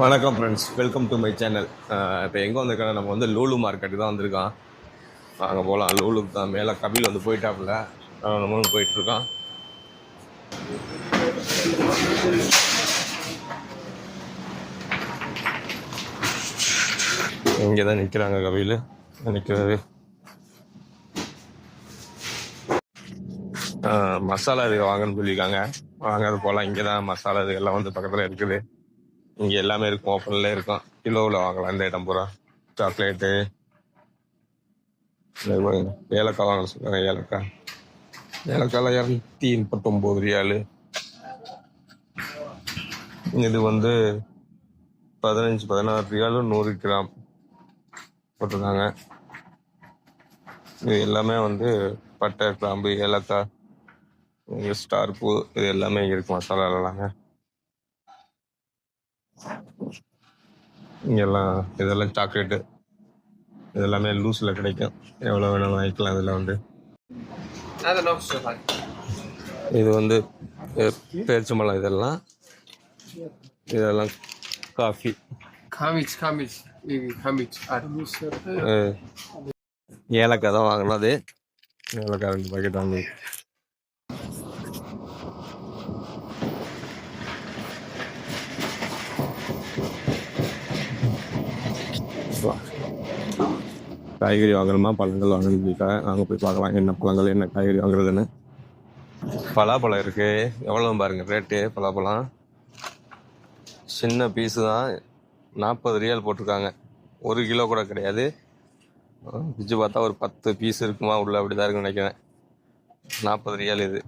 வணக்கம் friends welcome to my channel இப்போ எங்கே வந்திருக்கோம் நம்ம வந்து லூலு மார்க்கெட்டு தான் வந்திருக்கோம் அங்கே போகலாம் லூலுக்கு தான் மேலே கபில் வந்து போயிட்டாப்புல. நம்ம நம்மளும் போயிட்டுருக்கோம் இங்கே தான் நிற்கிறாங்க கபில். நிற்கிறாரு மசாலா இது வாங்கன்னு சொல்லியிருக்காங்க. வாங்கிறது போகலாம் இங்கே தான் மசாலா இது எல்லாம் வந்து பக்கத்தில் இருக்குது. இங்க எல்லாமே இருக்கும் ஓப்பன்ல இருக்கும். கிலோவில் வாங்கலாம் இந்த இடம் பூரா. சாக்லேட்டு. ஏலக்காய் வாங்க சொல்லுவாங்க ஏலக்காய். ஏலக்காயில் இரநூத்தி முப்பத்தொம்போது ரியாலு. இது வந்து பதினஞ்சு பதினாறு ரியாலு நூறு கிராம் போட்டிருக்காங்க. இது எல்லாமே வந்து பட்டை கிராம்பு ஏலக்காய் ஸ்டார் பூ இது எல்லாமே இங்க இருக்கு மசாலா எல்லாமே இங்கெல்லாம் இதெல்லாம் சாக்லேட்டு இதெல்லாமே லூஸில் கிடைக்கும். எவ்வளோ வேணாலும் வாங்கிக்கலாம் இதில் வந்து. இது வந்து பேச்சு பேரிச்சம்பழம் இதெல்லாம். இதெல்லாம் காஃபி காமிச் காமிச் காமிச் ஏலக்காய் தான் வாங்கினது. ஏலக்காய் ரெண்டு பாக்கெட் வாங்கி காய்கறி வாங்கணுமா? பழங்கள் வாங்கணும்னுக்காக நாங்கள் போய் பார்க்கலாம். என்ன பழங்கள் என்ன காய்கறி வாங்குறதுன்னு. பலாப்பழம் இருக்கு. எவ்வளோ பாருங்க ரேட்டு பலாப்பழம். சின்ன பீஸு தான். நாற்பது ரியால் போட்டிருக்காங்க. ஒரு கிலோ கூட கிடையாது. பிச்சு பார்த்தா ஒரு பத்து பீஸ் இருக்குமா? உள்ள அப்படிதான் இருக்குன்னு நினைக்கிறேன். நாற்பது ரியால் இது.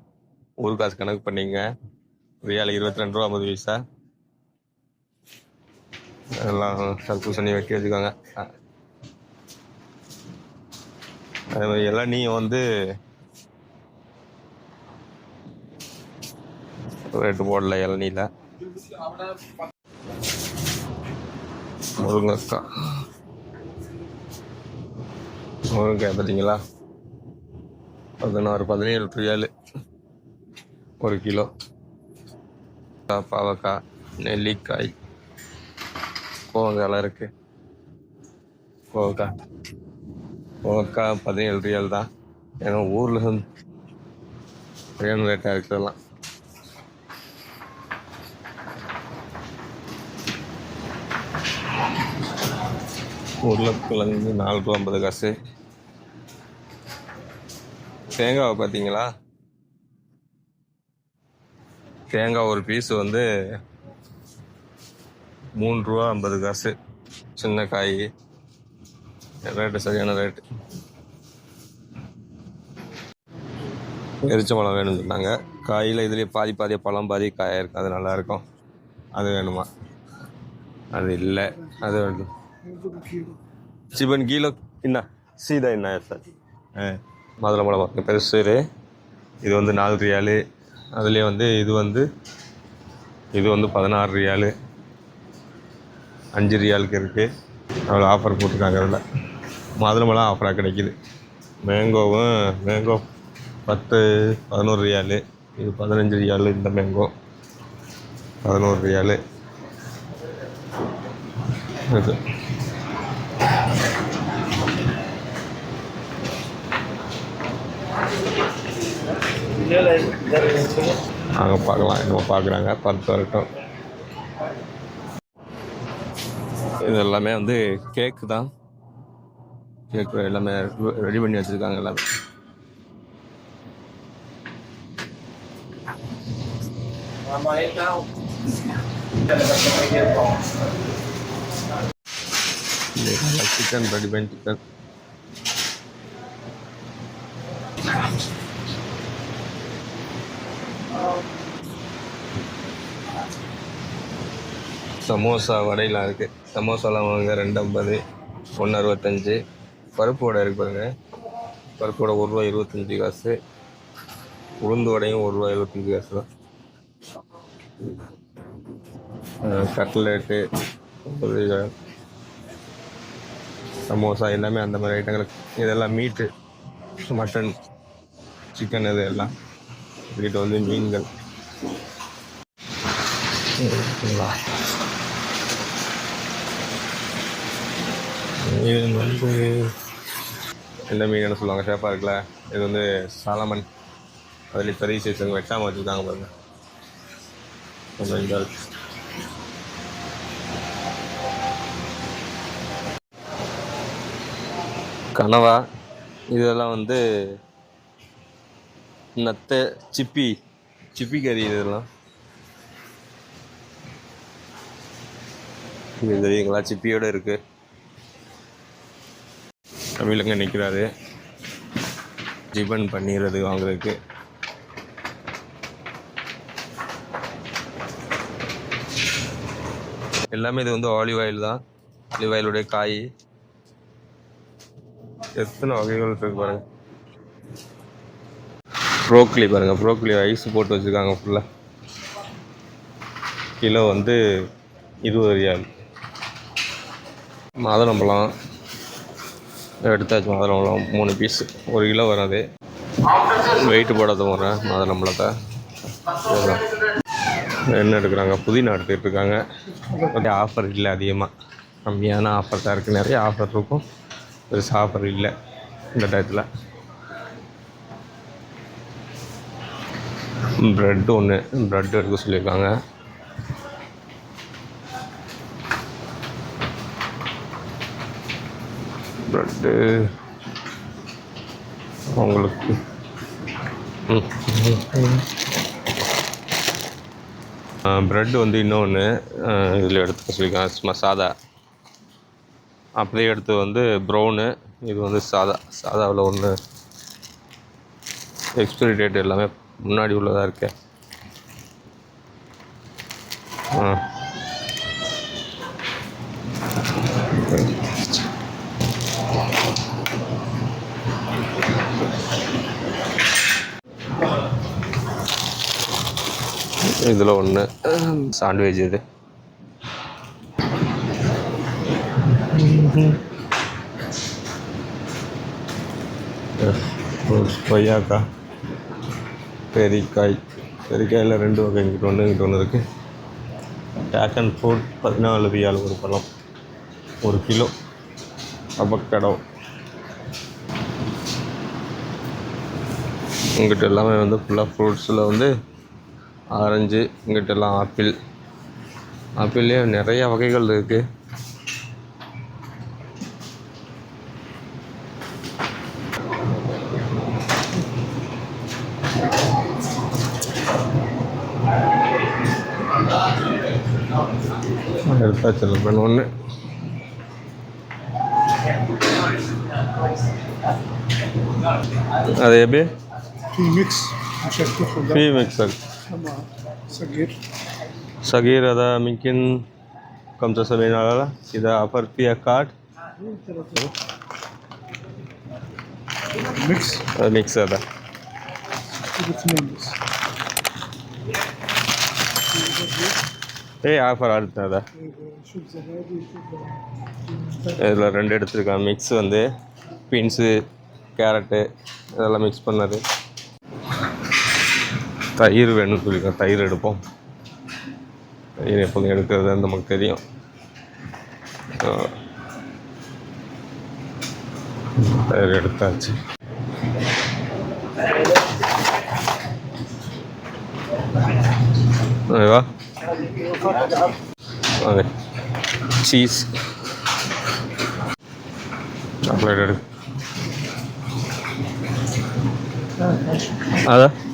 ஒரு காசு கணக்கு பண்ணிங்க. ரியால் இருபத்தி ரெண்டு ரூபா ஐம்பது பைசா எல்லாம் தர்பூசணி வெட்டி வச்சுக்கோங்க அது மாதிரி எல்லாம் நீ வந்து ரேட்டு போடல இளநீல. முருங்கைக்காய் முருங்கைக்காய் பார்த்தீங்களா பதினாறு பதினேழு ரியாலு ஒரு கிலோ. பாவக்காய் நெல்லிக்காய் கோவக்காயெல்லாம் இருக்குது கோவக்காய் உனக்கா பதினேழு ரியல் தான். ஏன்னா ஊரில் சரியான ரேட்டாக இருக்கிறதெல்லாம். உருளைக்கிழங்கு நாலு ரூபா ஐம்பது காசு. தேங்காவை பார்த்தீங்களா தேங்காய் ஒரு பீஸ் வந்து மூணு ரூபா ஐம்பது காசு. சின்ன காய். ரேட்டு சரியான ரேட்டு எரிச்சம்பழம் வேணும்னு சொன்னாங்க. காயில் இதுலேயே பாதி பாதி பழம் பாதி காயாக இருக்கும் அது நல்லா இருக்கும். அது வேணுமா? அது இல்லை. அது வேணும் சிவன் கீழே என்ன? சீதா என்ன சார்? ஆ. மாதுளை பழம்? பெருசு. இது வந்து நாலு ரியாலு. அதுலேயே வந்து இது வந்து இது வந்து பதினாறு ரியாலு. அஞ்சு ரியாலுக்கு இருக்குது அவ்வளோ ஆஃபர் போட்டிருக்காங்க அதில். மாதுளம்பழம் ஆஃபராக கிடைக்கிது. மேங்கோவும் மேங்கோ பத்து பதினோரு ரியாலு. இது பதினஞ்சு ரியாலு இந்த மேங்கோ பதினோரு ரியாலு. இது. நாங்க பார்க்கலாம் என்னமோ பார்க்குறாங்க பார்த்து வரட்டும். இது எல்லாமே வந்து கேக்கு தான். கேக்கு எல்லாமே ரெடி பண்ணி வச்சுருக்காங்க எல்லாமே. சிக்கன் ரெடி பண்ணி சிக்கன் சமோசா வடையெலாம் இருக்குது சமோசாலாம் வாங்க ரெண்டு ஐம்பது ஒன்று அறுபத்தஞ்சு. பருப்பு வடை இருக்கு பாருங்க. பருப்பு வடை ஒரு ரூபா இருபத்தஞ்சி காசு. உளுந்து வடையும் ஒரு ரூபா இருபத்தஞ்சி காசு தான். கட்லெட்டு சமோசா எல்லாமே அந்த மாதிரி ஐட்டங்கள். இதெல்லாம் மீட்டு மட்டன் சிக்கன் இது எல்லாம். வீட்டு வந்து மீன்கள். மீன் வந்து என்ன மீன் சொல்லுவாங்க ஷேப்பாக இருக்குல்ல? இது வந்து சாலமன். அதில் பெரிய சைஸ் வெட்டாமல் வச்சுருக்காங்க பாருங்க. கொஞ்சம் இதாக கனவா இதெல்லாம் வந்து நத்தை சிப்பி சிப்பி கறி இதெல்லாம். இது தெரியுங்களா? சிப்பியோடு இருக்குது தமிழங்க நிற்கிறாரு. ஜிபன் பண்ணிடுறது வாங்குறதுக்கு எல்லாமே இது வந்து ஆலிவ் ஆயில் தான். ஆலிவ் ஆயிலுடைய காய். எத்தனை வகைகள் இருக்கு பாருங்க. ப்ரோக்லி பாருங்க. ப்ரோக்லி ஐஸ் போட்டு வச்சுருக்காங்க ஃபுல்லாக கிலோ வந்து இருபது ரியால் மாதுளம்பழம். எடுத்தாச்சு மாதுளம்பழம் மூணு பீஸ் ஒரு கிலோ வரும் அது வெயிட் போடாத போகிறேன் மாதுளம்பழத்தை என்ன எடுக்கிறாங்க புதினா எடுத்துகிட்டு இருக்காங்க. கொஞ்சம் ஆஃபர் இல்லை அதிகமாக கம்மியான ஆஃபர் தான் இருக்குது நிறைய ஆஃபர் இருக்கும். பெருசு ஆஃபர் இல்லை இந்த டயத்தில் ப்ரெட்டு ஒன்று ப்ரெட் எடுக்க சொல்லியிருக்காங்க. ப்ரெட்டு உங்களுக்கு ப்ரெட் வந்து இன்னொன்று இதில் எடுத்துக்க சொல்லியிருக்கேன் சும்மா சாதா. அப்படியே எடுத்து வந்து ப்ரௌனு இது வந்து சாதா. சாதாவில் ஒன்று எக்ஸ்பிரி டேட் எல்லாமே முன்னாடி உள்ளதாக இருக்கே. ஆ. இதில் ஒன்று சாண்ட்விச் இது. கொய்யாக்காய் பெரிக்காய் பெரிக்காயில் ரெண்டு வகை இங்கிட்ட ஒன்று இங்கிட்ட ஒன்று இருக்குது டேக் அண்ட் ஃப்ரூட் பதினாலு ரியால் ஒரு பழம் ஒரு கிலோ. அவக்கடோ. உங்கள்கிட்ட எல்லாமே வந்து ஃபுல்லாக ஃப்ரூட்ஸில் வந்து ஆரஞ்சு இங்கிட்டெல்லாம் ஆப்பிள். ஆப்பிள்லேயே நிறைய வகைகள் இருக்குது எடுத்தாச்சு லெமன் ஒன்று அது எப்படி? மிக்ஸ் ஆமாம் சகீர். சகீர் அதான் மிங்கின் கம்சா சமையல் ஆகல இதை அபர்த்தியா காட். மிக்ஸ் மிக்ஸ் அதான் ஏய் ஆஃபர் அடுத்ததா இதில் ரெண்டு எடுத்துருக்கான் மிக்ஸ் வந்து பீன்ஸு கேரட்டு இதெல்லாம் மிக்ஸ் பண்ணது தயிர் வேணும்னு சொல்லியிருக்கோம் தயிர் எடுப்போம். தயிர் எப்போதும் எடுக்கிறது நமக்கு தெரியும். தயிர் எடுத்தாச்சு. வா. வாங்க. சீஸ் சாக்லேட் எடு. அதான்.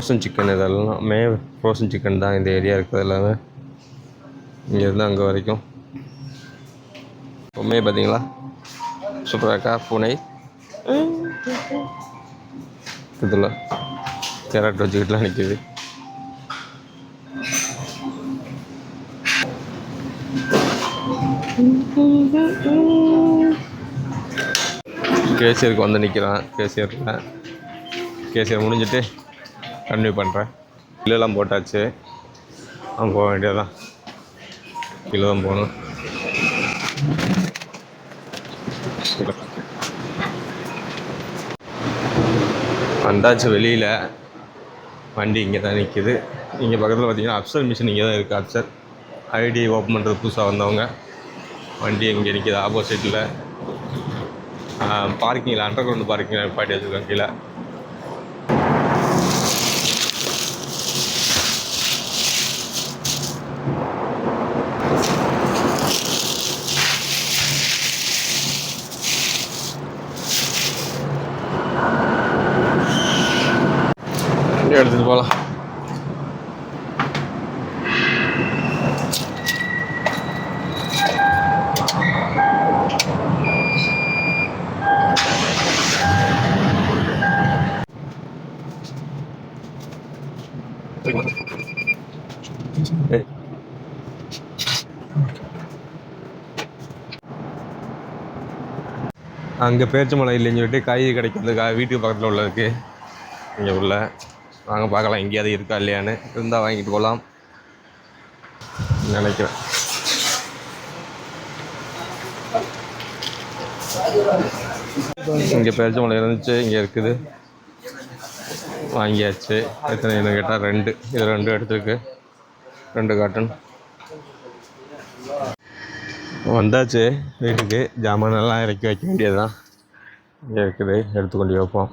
ஃப்ரோசன் சிக்கன் இதெல்லாம் மே ஃப்ரோசன் சிக்கன் தான் இந்த ஏரியா இருக்கிறது எல்லாமே. இங்கேருந்து அங்கே வரைக்கும். பொம்மையை பார்த்தீங்களா? சூப்பராக இருக்கா? பூனை? இதில் கேரட் வச்சுக்கிட்டுலாம் நிற்கிது கேசியருக்கு வந்து நிற்கிறான் கேசியரில். கேசியர் முடிஞ்சிட்டு கன்டினியூ பண்ணுறேன் இல்லைலாம் போட்டாச்சு. அவன் போக வேண்டியதான் கீழே தான் போகணும். வந்தாச்சு வெளியில். வண்டி இங்கே தான் நிற்கிது இங்கே பக்கத்தில் பார்த்தீங்கன்னா அப்சர் மிஷின் இங்கே தான் இருக்குது அப்சர் ஐடி ஓப்பன் பண்ணுறது புதுசாக வந்தவங்க. வண்டி இங்கே நிற்கிது ஆப்போசிட்டில் பார்க்கிங்கில் அண்டர் கிரவுண்ட் பார்க்கிங்கில் நிப்பாட்டி வச்சுருக்கோம் கீழே. எடுத்துகிட்டு போகலாம் ஏய். அங்கே மலை இல்லைன்னு சொல்லிட்டு காய்கறி கிடைக்கிறதுக்காக வீட்டுக்கு பக்கத்தில் உள்ளதுக்கு இங்கே உள்ள வாங்க பார்க்கலாம் எங்கேயாவது இருக்கா இல்லையான்னு. இருந்தால் வாங்கிட்டு போகலாம் நினைக்கிறேன். இங்கே பேச்சமலை இருந்துச்சு இங்கே இருக்குது. வாங்கியாச்சு. எத்தனை என்ன கேட்டால் ரெண்டு. இது ரெண்டு எடுத்துருக்கு. ரெண்டு காட்டன். வந்தாச்சு வீட்டுக்கு. ஜாமானெல்லாம் இறக்கி வைக்க வேண்டியதுதான். இங்கே இருக்குது எடுத்துக்கொண்டு வைப்போம்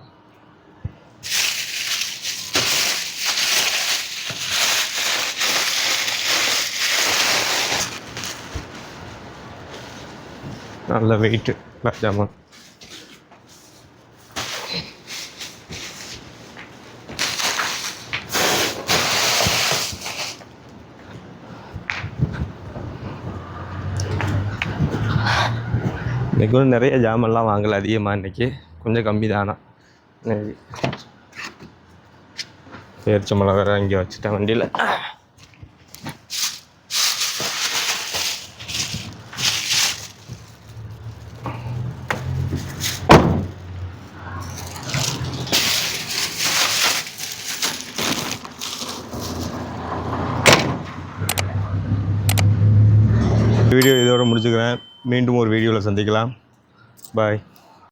நல்ல வெயிட்டு ஜாமான் இன்றைக்கி வந்து நிறைய ஜாமெல்லாம் வாங்கலை அதிகமாக இன்றைக்கி கொஞ்சம் கம்மி தானா இன்னைக்கு. பேரிச்சம்பழம் வேறு இங்கே வச்சுட்டேன் வண்டியில். மீண்டும் ஒரு வீடியோவில் சந்திக்கலாம். பாய்